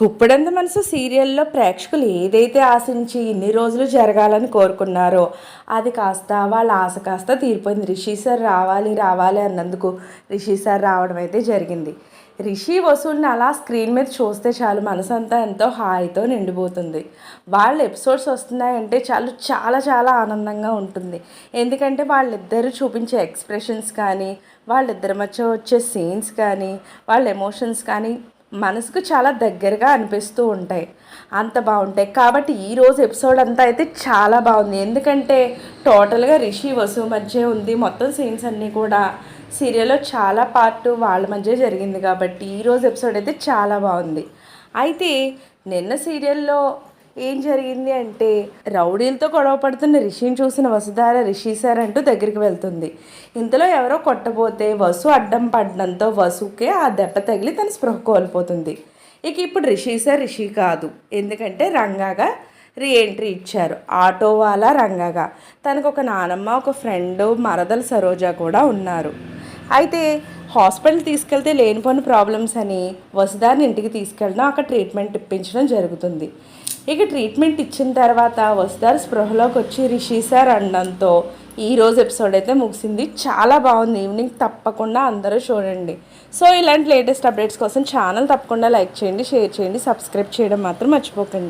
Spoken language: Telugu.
గుప్పడంత మనసు సీరియల్లో ప్రేక్షకులు ఏదైతే ఆశించి ఇన్ని రోజులు జరగాలని కోరుకున్నారో అది కాస్త వాళ్ళ ఆశ కాస్త తీరిపోయింది. రిషి సార్ రావాలి రావాలి అన్నందుకు రిషి సార్ రావడం అయితే జరిగింది. రిషి వసూల్ని అలా స్క్రీన్ మీద చూస్తే చాలు మనసంతా ఎంతో హాయితో నిండిపోతుంది. వాళ్ళ ఎపిసోడ్స్ వస్తున్నాయంటే చాలు చాలా చాలా ఆనందంగా ఉంటుంది. ఎందుకంటే వాళ్ళిద్దరూ చూపించే ఎక్స్ప్రెషన్స్ కానీ వాళ్ళిద్దరి మధ్య వచ్చే సీన్స్ కానీ వాళ్ళ ఎమోషన్స్ కానీ మనసుకు చాలా దగ్గరగా అనిపిస్తూ ఉంటాయి. అంత బాగుంటాయి. కాబట్టి ఈరోజు ఎపిసోడ్ అంతా అయితే చాలా బాగుంది. ఎందుకంటే టోటల్గా రిషి వసు మధ్య ఉంది. మొత్తం సీన్స్ అన్నీ కూడా సీరియల్లో చాలా పార్ట్ వాళ్ళ మధ్య జరిగింది కాబట్టి ఈరోజు ఎపిసోడ్ అయితే చాలా బాగుంది. అయితే నిన్న సీరియల్లో ఏం జరిగింది అంటే రౌడీలతో గొడవ పడుతున్న రిషిని చూసిన వసుధార రిషి సార్ అంటూ దగ్గరికి వెళ్తుంది. ఇంతలో ఎవరో కొట్టబోతే వసు అడ్డం పడడంతో వసుకే ఆ దెబ్బ తగిలి తన స్పృహ కోల్పోతుంది. ఇక ఇప్పుడు రిషి సార్ రిషి కాదు. ఎందుకంటే రంగాగా రీఎంట్రీ ఇచ్చారు. ఆటో వాళ్ళ రంగాగా. తనకు ఒక నానమ్మ ఒక ఫ్రెండ్ మరదల సరోజ కూడా ఉన్నారు. అయితే హాస్పిటల్ తీసుకెళ్తే లేనిపోని ప్రాబ్లమ్స్ అని వసుధారిని ఇంటికి తీసుకెళ్ళడం అక్కడ ట్రీట్మెంట్ ఇప్పించడం జరుగుతుంది. ఇక ట్రీట్మెంట్ ఇచ్చిన తర్వాత వస్తారు స్పృహలోకి వచ్చి రిషి సార్ అనడంతో ఈ రోజు ఎపిసోడ్ అయితే ముగిసింది. చాలా బాగుంది. ఈవినింగ్ తప్పకుండా అందరూ చూడండి. సో ఇలాంటి లేటెస్ట్ అప్డేట్స్ కోసం ఛానల్ తప్పకుండా లైక్ చేయండి షేర్ చేయండి సబ్స్క్రైబ్ చేయడం మాత్రం మర్చిపోకండి.